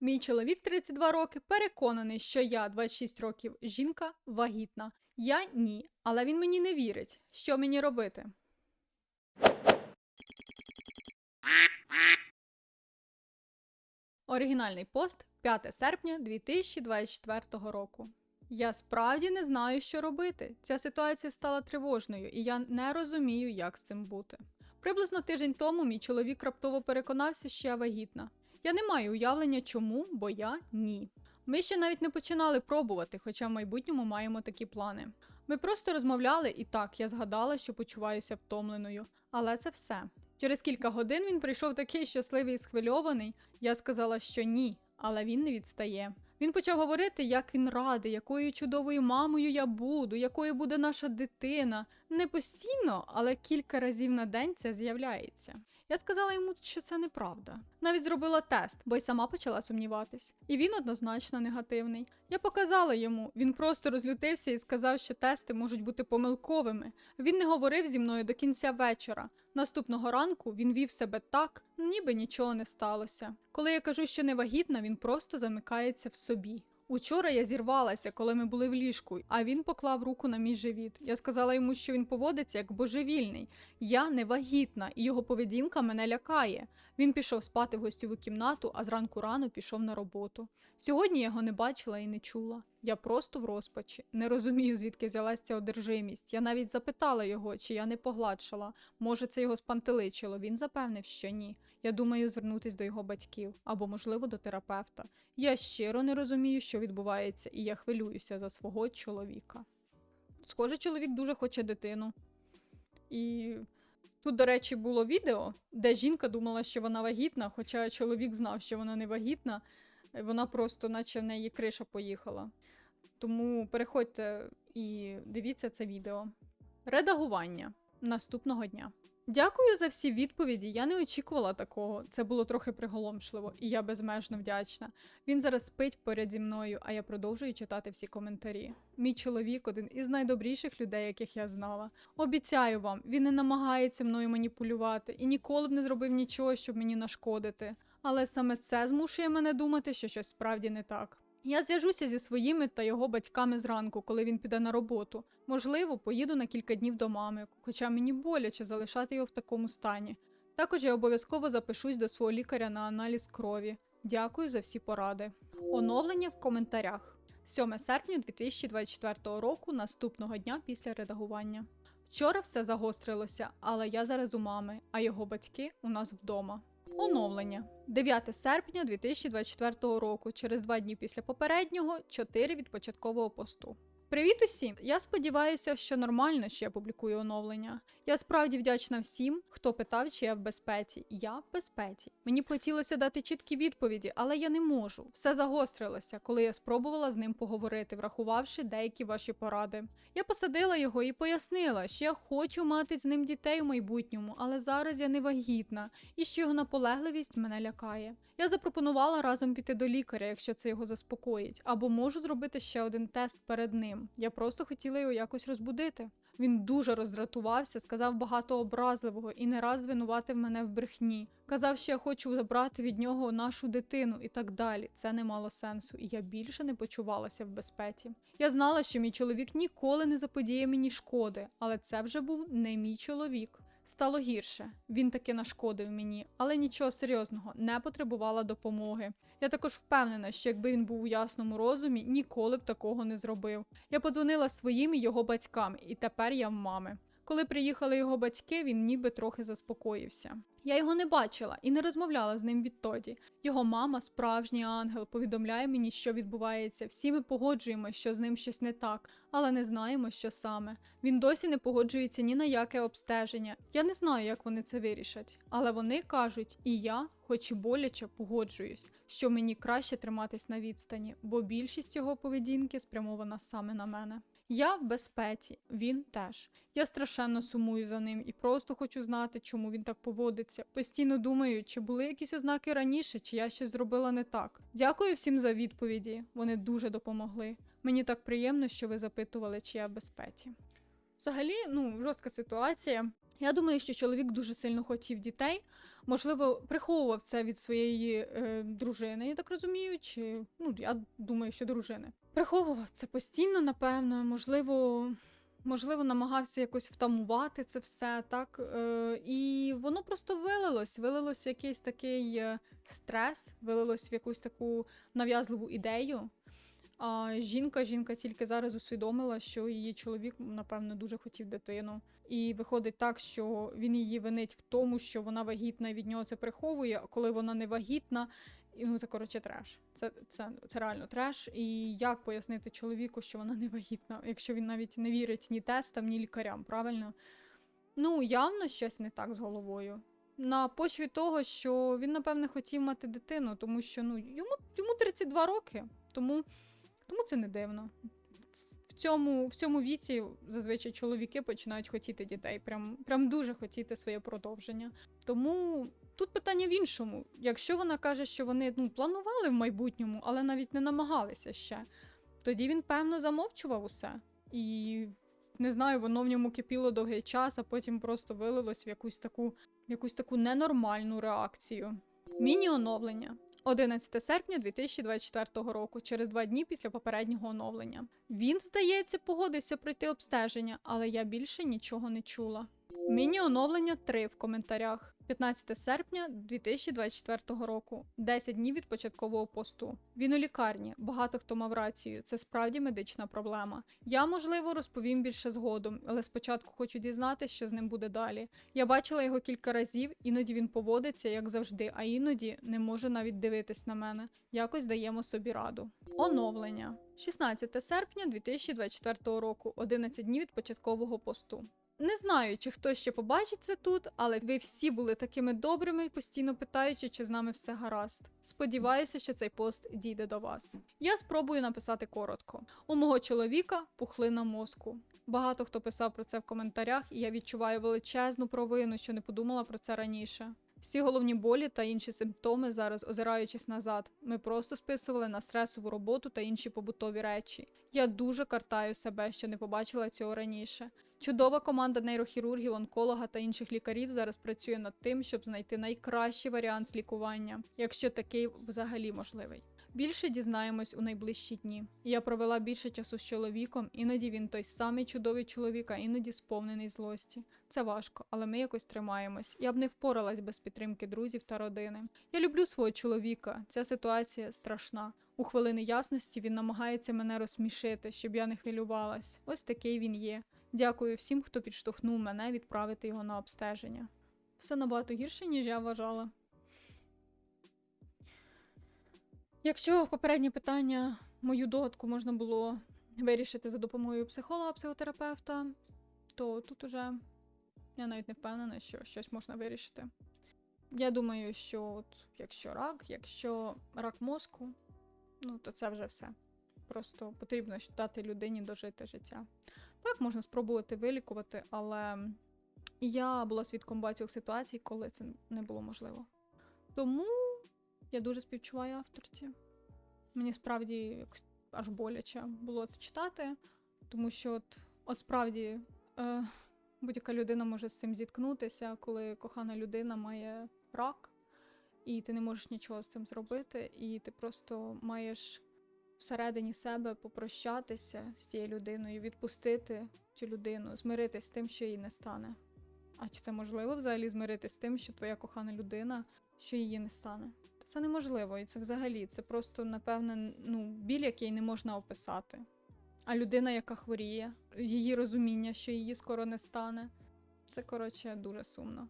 Мій чоловік 32 роки переконаний, що я 26 років жінка вагітна. Я ні, але він мені не вірить. Що мені робити? Оригінальний пост 5 серпня 2024 року. Я справді не знаю, що робити. Ця ситуація стала тривожною, і я не розумію, як з цим бути. Приблизно тиждень тому мій чоловік раптово переконався, що я вагітна. Я не маю уявлення, чому, бо я ні. Ми ще навіть не починали пробувати, хоча в майбутньому маємо такі плани. Ми просто розмовляли, і так я згадала, що почуваюся втомленою, але це все. Через кілька годин він прийшов такий щасливий і схвильований. Я сказала, що ні, але він не відстає. Він почав говорити, як він радий, якою чудовою мамою я буду, якою буде наша дитина. Не постійно, але кілька разів на день це з'являється. Я сказала йому, що це неправда. Навіть зробила тест, бо й сама почала сумніватись. І він однозначно негативний. Я показала йому, він просто розлютився і сказав, що тести можуть бути помилковими. Він не говорив зі мною до кінця вечора. Наступного ранку він вів себе так, ніби нічого не сталося. Коли я кажу, що не вагітна, він просто замикається в собі. Учора я зірвалася, коли ми були в ліжку, а він поклав руку на мій живіт. Я сказала йому, що він поводиться як божевільний. Я не вагітна, і його поведінка мене лякає. Він пішов спати в гостьову кімнату, а зранку рано пішов на роботу. Сьогодні я його не бачила і не чула. Я просто в розпачі. Не розумію, звідки взялася ця одержимість. Я навіть запитала його, чи я не погладшала. Може, це його спантеличило. Він запевнив, що ні. Я думаю звернутись до його батьків або, можливо, до терапевта. Я щиро не розумію, що відбувається, і я хвилююся за свого чоловіка. Схоже, чоловік дуже хоче дитину. І тут, до речі, було відео, де жінка думала, що вона вагітна, хоча чоловік знав, що вона не вагітна. Вона просто, наче в неї криша поїхала. Тому переходьте і дивіться це відео. Редагування наступного дня. Дякую за всі відповіді. Я не очікувала такого. Це було трохи приголомшливо, і я безмежно вдячна. Він зараз спить поряд зі мною, а я продовжую читати всі коментарі. Мій чоловік один із найдобріших людей, яких я знала. Обіцяю вам, він не намагається мною маніпулювати і ніколи б не зробив нічого, щоб мені нашкодити. Але саме це змушує мене думати, що щось справді не так. Я зв'яжуся зі своїми та його батьками зранку, коли він піде на роботу. Можливо, поїду на кілька днів до мами, хоча мені боляче залишати його в такому стані. Також я обов'язково запишусь до свого лікаря на аналіз крові. Дякую за всі поради. Оновлення в коментарях. 7 серпня 2024 року, наступного дня після редагування. Вчора все загострилося, але я зараз у мами, а його батьки у нас вдома. Оновлення 9 серпня 2024 року, через два дні після попереднього, 4 від початкового посту. Привіт усім! Я сподіваюся, що нормально, що я публікую оновлення. Я справді вдячна всім, хто питав, чи я в безпеці. Я в безпеці. Мені хотілося дати чіткі відповіді, але я не можу. Все загострилося, коли я спробувала з ним поговорити, врахувавши деякі ваші поради. Я посадила його і пояснила, що я хочу мати з ним дітей у майбутньому, але зараз я не вагітна, і що його наполегливість мене лякає. Я запропонувала разом піти до лікаря, якщо це його заспокоїть, або можу зробити ще один тест перед ним. Я просто хотіла його якось розбудити. Він дуже роздратувався, сказав багато образливого і не раз звинуватив мене в брехні. Казав, що я хочу забрати від нього нашу дитину і так далі. Це не мало сенсу, і я більше не почувалася в безпеці. Я знала, що мій чоловік ніколи не заподіє мені шкоди, але це вже був не мій чоловік. Стало гірше. Він таки нашкодив мені, але нічого серйозного, не потребувала допомоги. Я також впевнена, що якби він був у ясному розумі, ніколи б такого не зробив. Я подзвонила своїм і його батькам, і тепер я в мами. Коли приїхали його батьки, він ніби трохи заспокоївся. Я його не бачила і не розмовляла з ним відтоді. Його мама, справжній ангел, повідомляє мені, що відбувається. Всі ми погоджуємо, що з ним щось не так, але не знаємо, що саме. Він досі не погоджується ні на яке обстеження. Я не знаю, як вони це вирішать, але вони кажуть, і я, хоч і боляче, погоджуюсь, що мені краще триматись на відстані, бо більшість його поведінки спрямована саме на мене. Я в безпеці, він теж. Я страшенно сумую за ним і просто хочу знати, чому він так поводиться. Постійно думаю, чи були якісь ознаки раніше, чи я щось зробила не так. Дякую всім за відповіді. Вони дуже допомогли. Мені так приємно, що ви запитували, чи я в безпеці. Взагалі, ну, жорстка ситуація. Я думаю, що чоловік дуже сильно хотів дітей, можливо, приховував це від своєї е, дружини, я так розумію, чи ну я думаю, що дружини. Приховував це постійно, напевно, можливо. Можливо, намагався якось втамувати це все, так? Е, і воно просто вилилось. Вилилось в якийсь такий е, стрес, вилилось в якусь таку нав'язливу ідею. А жінка, жінка тільки зараз усвідомила, що її чоловік, напевно, дуже хотів дитину. І виходить так, що він її винить в тому, що вона вагітна і від нього це приховує, а коли вона не вагітна, і ну це коротше треш. Це, це, це реально треш. І як пояснити чоловіку, що вона не вагітна, якщо він навіть не вірить ні тестам, ні лікарям, правильно? Ну, явно щось не так з головою. На почві того, що він, напевне, хотів мати дитину, тому що ну, йому, йому 32 роки, тому, тому це не дивно. В цьому, в цьому віці зазвичай чоловіки починають хотіти дітей, прям, прям дуже хотіти своє продовження. Тому тут питання в іншому. Якщо вона каже, що вони ну, планували в майбутньому, але навіть не намагалися ще, тоді він, певно, замовчував усе. І не знаю, воно в ньому кипіло довгий час, а потім просто вилилось в якусь таку, в якусь таку ненормальну реакцію. Міні-оновлення. 11 серпня 2024 року, через два дні після попереднього оновлення. Він, здається, погодився пройти обстеження, але я більше нічого не чула. Міні-оновлення 3 в коментарях. 15 серпня 2024 року, 10 днів від початкового посту. Він у лікарні. Багато хто мав рацію. Це справді медична проблема. Я, можливо, розповім більше згодом, але спочатку хочу дізнатися, що з ним буде далі. Я бачила його кілька разів, іноді він поводиться, як завжди, а іноді не може навіть дивитись на мене. Якось даємо собі раду. Оновлення. 16 серпня 2024 року, 11 днів від початкового посту. Не знаю, чи хтось ще побачить це тут, але ви всі були такими добрими, постійно питаючи, чи з нами все гаразд. Сподіваюся, що цей пост дійде до вас. Я спробую написати коротко. У мого чоловіка пухлина мозку. Багато хто писав про це в коментарях, і я відчуваю величезну провину, що не подумала про це раніше. Всі головні болі та інші симптоми зараз, озираючись назад, ми просто списували на стресову роботу та інші побутові речі. Я дуже картаю себе, що не побачила цього раніше. Чудова команда нейрохірургів, онколога та інших лікарів зараз працює над тим, щоб знайти найкращий варіант з лікування, якщо такий взагалі можливий. Більше дізнаємось у найближчі дні. Я провела більше часу з чоловіком, іноді він той самий чудовий чоловік, а іноді сповнений злості. Це важко, але ми якось тримаємось. Я б не впоралась без підтримки друзів та родини. Я люблю свого чоловіка. Ця ситуація страшна. У хвилини ясності він намагається мене розсмішити, щоб я не хвилювалась. Ось такий він є. Дякую всім, хто підштовхнув мене відправити його на обстеження. Все набагато гірше, ніж я вважала. Якщо попереднє питання, мою догадку можна було вирішити за допомогою психолога, психотерапевта, то тут уже я навіть не впевнена, що щось можна вирішити. Я думаю, що от якщо рак, якщо рак мозку, ну то це вже все. Просто потрібно дати людині дожити життя. Так, можна спробувати вилікувати, але я була свідком багатьох ситуацій, коли це не було можливо. Тому я дуже співчуваю авторці. Мені справді якось аж боляче було це читати, тому що, от, от справді, е, будь-яка людина може з цим зіткнутися, коли кохана людина має рак, і ти не можеш нічого з цим зробити, і ти просто маєш всередині себе попрощатися з тією людиною, відпустити цю людину, змиритись з тим, що їй не стане. А чи це можливо взагалі змиритись з тим, що твоя кохана людина, що її не стане? Це неможливо, і це взагалі це просто, напевне, ну, біль, який не можна описати. А людина, яка хворіє, її розуміння, що її скоро не стане, це коротше дуже сумно.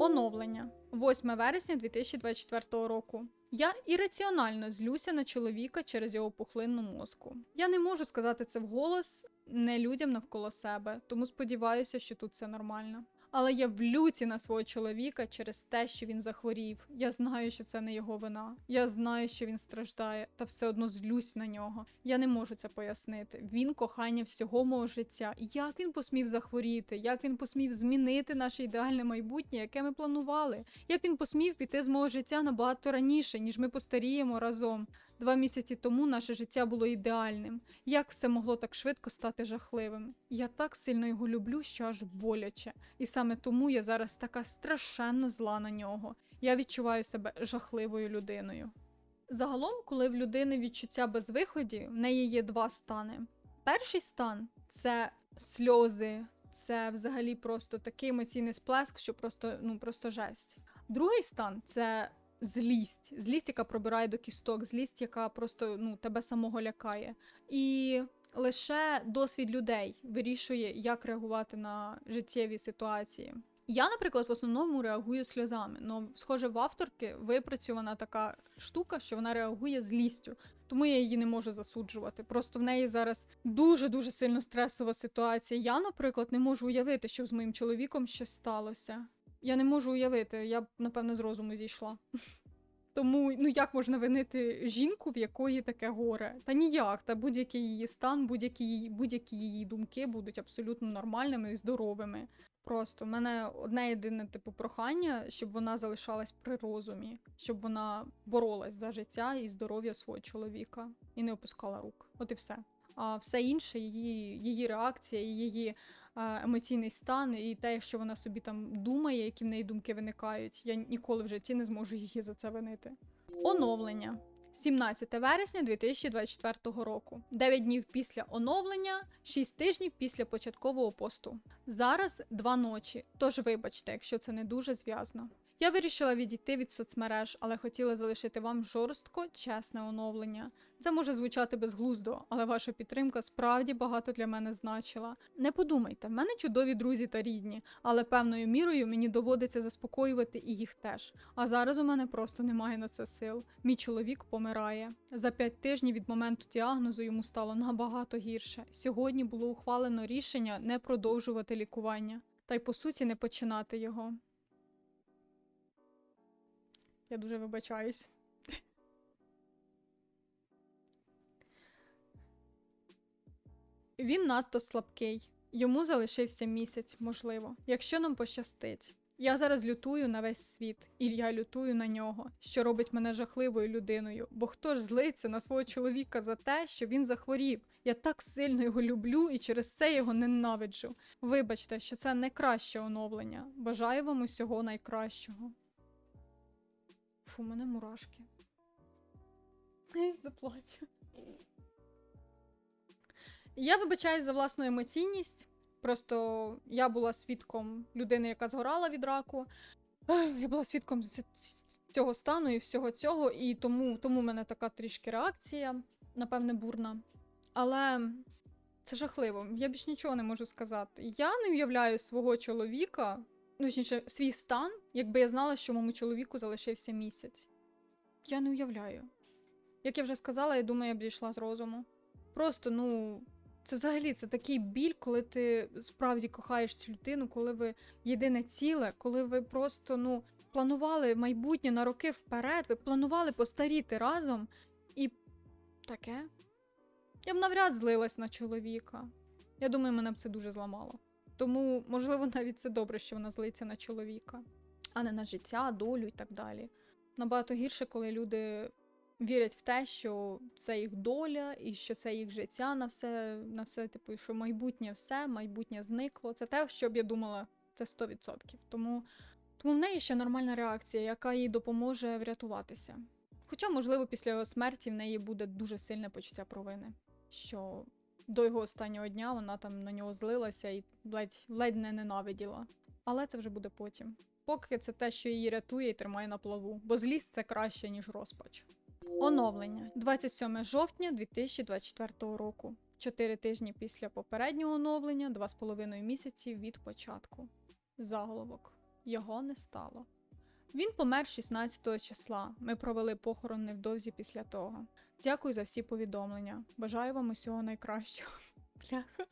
Оновлення 8 вересня 2024 року. Я ірраціонально злюся на чоловіка через його пухлинну мозку. Я не можу сказати це вголос не людям навколо себе, тому сподіваюся, що тут все нормально. Але я в люті на свого чоловіка через те, що він захворів. Я знаю, що це не його вина. Я знаю, що він страждає, та все одно злюсь на нього. Я не можу це пояснити. Він кохання всього мого життя. Як він посмів захворіти? Як він посмів змінити наше ідеальне майбутнє, яке ми планували? Як він посмів піти з мого життя набагато раніше, ніж ми постаріємо разом? Два місяці тому наше життя було ідеальним. Як все могло так швидко стати жахливим? Я так сильно його люблю, що аж боляче. І саме тому я зараз така страшенно зла на нього. я відчуваю себе жахливою людиною. Загалом, коли в людини відчуття безвиході, в неї є два стани. Перший стан це сльози, це взагалі просто такий емоційний сплеск, що просто, ну, просто жесть. Другий стан це злість, злість, яка пробирає до кісток, злість, яка просто ну, тебе самого лякає. І лише досвід людей вирішує, як реагувати на життєві ситуації. Я, наприклад, в основному реагую сльозами. але, схоже, в авторки випрацьована така штука, що вона реагує злістю. Тому я її не можу засуджувати. Просто в неї зараз дуже дуже сильно стресова ситуація. Я, наприклад, не можу уявити, що з моїм чоловіком щось сталося. Я не можу уявити, я б, напевно, з розуму зійшла. Тому ну як можна винити жінку, в якої таке горе? Та ніяк, та будь-який її стан, будь-які будь-які її думки будуть абсолютно нормальними і здоровими. Просто в мене одне єдине типу прохання, щоб вона залишалась при розумі, щоб вона боролась за життя і здоров'я свого чоловіка і не опускала рук. От і все. А все інше, її, її реакція, її емоційний стан, і те, що вона собі там думає, які в неї думки виникають, я ніколи в житті не зможу її за це винити. Оновлення. 17 вересня 2024 року. 9 днів після оновлення, 6 тижнів після початкового посту. Зараз два ночі, тож вибачте, якщо це не дуже зв'язно. Я вирішила відійти від соцмереж, але хотіла залишити вам жорстко чесне оновлення. Це може звучати безглуздо, але ваша підтримка справді багато для мене значила. Не подумайте, в мене чудові друзі та рідні, але певною мірою мені доводиться заспокоювати і їх теж. А зараз у мене просто немає на це сил. Мій чоловік помирає. За п'ять тижнів від моменту діагнозу йому стало набагато гірше. Сьогодні було ухвалено рішення не продовжувати лікування, та й по суті не починати його. Я дуже вибачаюсь. Він надто слабкий. Йому залишився місяць, можливо, якщо нам пощастить. Я зараз лютую на весь світ, і я лютую на нього, що робить мене жахливою людиною. Бо хто ж злиться на свого чоловіка за те, що він захворів? Я так сильно його люблю і через це його ненавиджу. Вибачте, що це найкраще оновлення. Бажаю вам усього найкращого. Фу, у мене мурашки. Я заплачу. Я вибачаюсь за власну емоційність. Просто я була свідком людини, яка згорала від раку. Я була свідком цього стану і всього цього, і тому, тому в мене така трішки реакція, напевне, бурна. Але це жахливо. Я більш нічого не можу сказати. Я не уявляю свого чоловіка, ну, точніше, свій стан, якби я знала, що моєму чоловіку залишився місяць. Я не уявляю. Як я вже сказала, я думаю, я б зійшла з розуму. Просто, ну, це взагалі це такий біль, коли ти справді кохаєш цю людину, коли ви єдине ціле, коли ви просто ну, планували майбутнє на роки вперед, ви планували постаріти разом і таке. Я б навряд злилась на чоловіка. Я думаю, мене б це дуже зламало. Тому, можливо, навіть це добре, що вона злиться на чоловіка, а не на життя, долю і так далі. Набагато гірше, коли люди вірять в те, що це їх доля і що це їх життя на все, на все, типу, що майбутнє все, майбутнє зникло. Це те, що б я думала, це 100%. Тому, тому в неї ще нормальна реакція, яка їй допоможе врятуватися. Хоча, можливо, після його смерті в неї буде дуже сильне почуття провини, що до його останнього дня вона там на нього злилася і ледь, ледь не ненавиділа. Але це вже буде потім. Поки це те, що її рятує і тримає на плаву, бо злість це краще, ніж розпач. Оновлення 27 жовтня 2024 року. Чотири тижні після попереднього оновлення, два з половиною місяці від початку. Заголовок його не стало. Він помер 16 числа. Ми провели похорон невдовзі після того. Дякую за всі повідомлення. Бажаю вам усього найкращого. Бляха.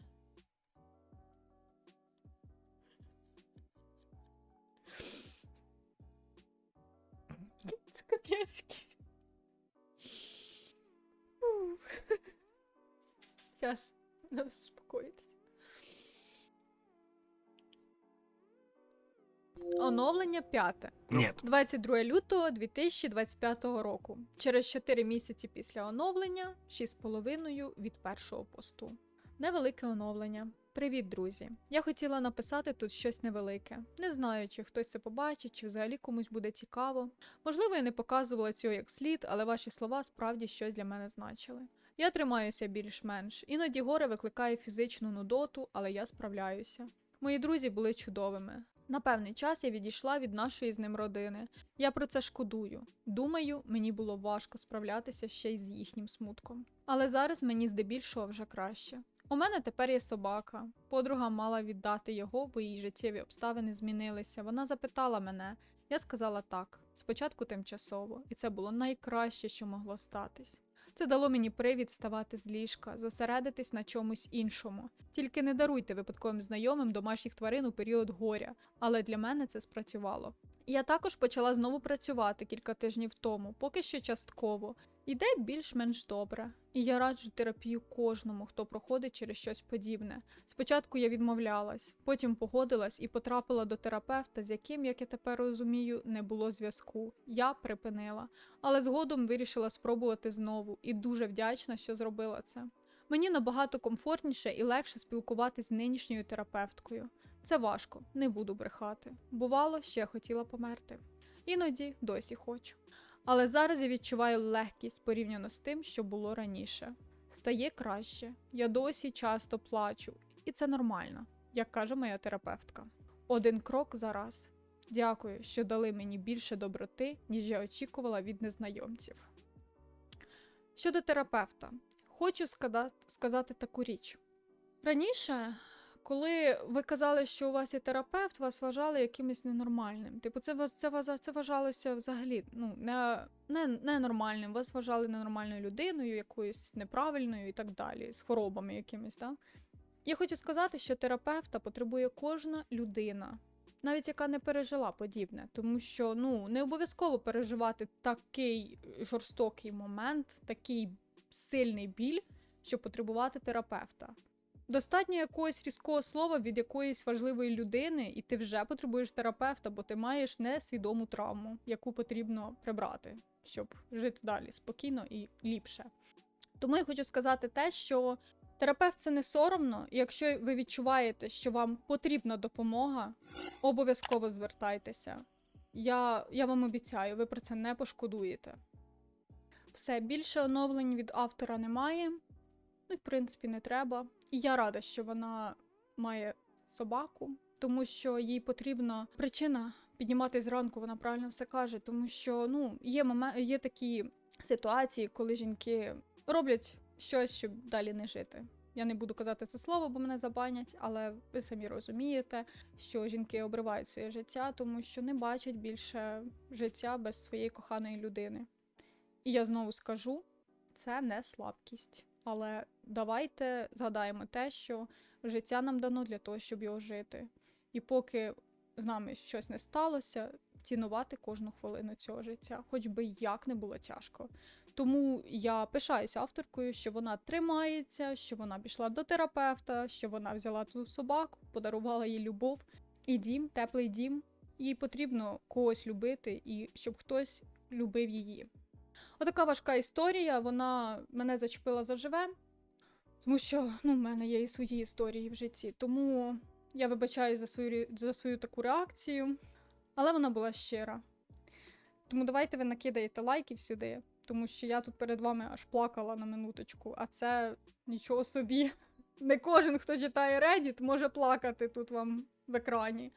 Оновлення п'яте. Нет. 22 лютого 2025 року. Через 4 місяці після оновлення, 6,5 від першого посту. Невелике оновлення. Привіт, друзі! Я хотіла написати тут щось невелике. Не знаю, чи хтось це побачить, чи взагалі комусь буде цікаво. Можливо, я не показувала цього як слід, але ваші слова справді щось для мене значили. Я тримаюся більш-менш. Іноді горе викликає фізичну нудоту, але я справляюся. Мої друзі були чудовими. На певний час я відійшла від нашої з ним родини. Я про це шкодую. Думаю, мені було важко справлятися ще й з їхнім смутком. Але зараз мені здебільшого вже краще. У мене тепер є собака. Подруга мала віддати його, бо її життєві обставини змінилися. Вона запитала мене. Я сказала так, спочатку тимчасово, і це було найкраще, що могло статись. Це дало мені привід вставати з ліжка, зосередитись на чомусь іншому. Тільки не даруйте випадковим знайомим домашніх тварин у період горя, але для мене це спрацювало. Я також почала знову працювати кілька тижнів тому, поки що частково. Іде більш-менш добре, і я раджу терапію кожному, хто проходить через щось подібне. Спочатку я відмовлялась, потім погодилась і потрапила до терапевта, з яким, як я тепер розумію, не було зв'язку. Я припинила, але згодом вирішила спробувати знову і дуже вдячна, що зробила це. Мені набагато комфортніше і легше спілкуватись з нинішньою терапевткою. Це важко, не буду брехати. Бувало, що я хотіла померти. Іноді досі хочу. Але зараз я відчуваю легкість порівняно з тим, що було раніше. Стає краще. Я досі часто плачу, і це нормально, як каже моя терапевтка. Один крок за раз. Дякую, що дали мені більше доброти, ніж я очікувала від незнайомців. Щодо терапевта, хочу сказати таку річ. Раніше, коли ви казали, що у вас є терапевт, вас вважали якимось ненормальним. Типу, це вас це, це вважалося взагалі ну, не, не, ненормальним. Вас вважали ненормальною людиною, якоюсь неправильною і так далі, з хворобами якимись. Да? Я хочу сказати, що терапевта потребує кожна людина, навіть яка не пережила подібне, тому що ну не обов'язково переживати такий жорстокий момент, такий сильний біль, щоб потребувати терапевта. Достатньо якогось різкого слова від якоїсь важливої людини, і ти вже потребуєш терапевта, бо ти маєш несвідому травму, яку потрібно прибрати, щоб жити далі спокійно і ліпше. Тому я хочу сказати те, що терапевт це не соромно, і якщо ви відчуваєте, що вам потрібна допомога, обов'язково звертайтеся. Я, я вам обіцяю, ви про це не пошкодуєте. Все, більше оновлень від автора немає. Ну, в принципі, не треба. І я рада, що вона має собаку, тому що їй потрібна причина піднімати зранку, вона правильно все каже, тому що ну, є, момент, є такі ситуації, коли жінки роблять щось, щоб далі не жити. Я не буду казати це слово, бо мене забанять, але ви самі розумієте, що жінки обривають своє життя, тому що не бачать більше життя без своєї коханої людини. І я знову скажу: це не слабкість. Але давайте згадаємо те, що життя нам дано для того, щоб його жити. І поки з нами щось не сталося, цінувати кожну хвилину цього життя, хоч би як не було тяжко. Тому я пишаюся авторкою, що вона тримається, що вона пішла до терапевта, що вона взяла ту собаку, подарувала їй любов і дім, теплий дім. Їй потрібно когось любити і щоб хтось любив її. Отака важка історія, вона мене зачепила заживе, тому що ну, в мене є і свої історії в житті. Тому я вибачаю за свою, за свою таку реакцію, але вона була щира. Тому давайте ви накидаєте лайків сюди, тому що я тут перед вами аж плакала на минуточку, а це нічого собі. Не кожен, хто читає Reddit, може плакати тут вам в екрані.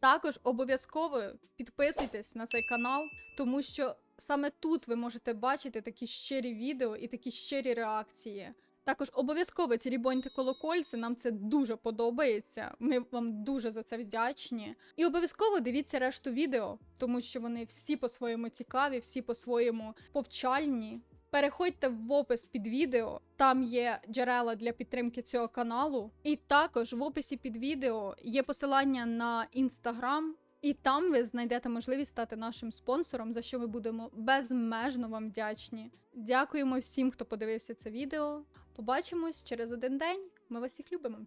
Також обов'язково підписуйтесь на цей канал, тому що саме тут ви можете бачити такі щирі відео і такі щирі реакції. Також обов'язково тірібоньте колокольці, нам це дуже подобається. Ми вам дуже за це вдячні. І обов'язково дивіться решту відео, тому що вони всі по-своєму цікаві, всі по-своєму повчальні. Переходьте в опис під відео, там є джерела для підтримки цього каналу. І також в описі під відео є посилання на інстаграм, і там ви знайдете можливість стати нашим спонсором, за що ми будемо безмежно вам вдячні. Дякуємо всім, хто подивився це відео. Побачимось через один день. Ми вас всіх любимо.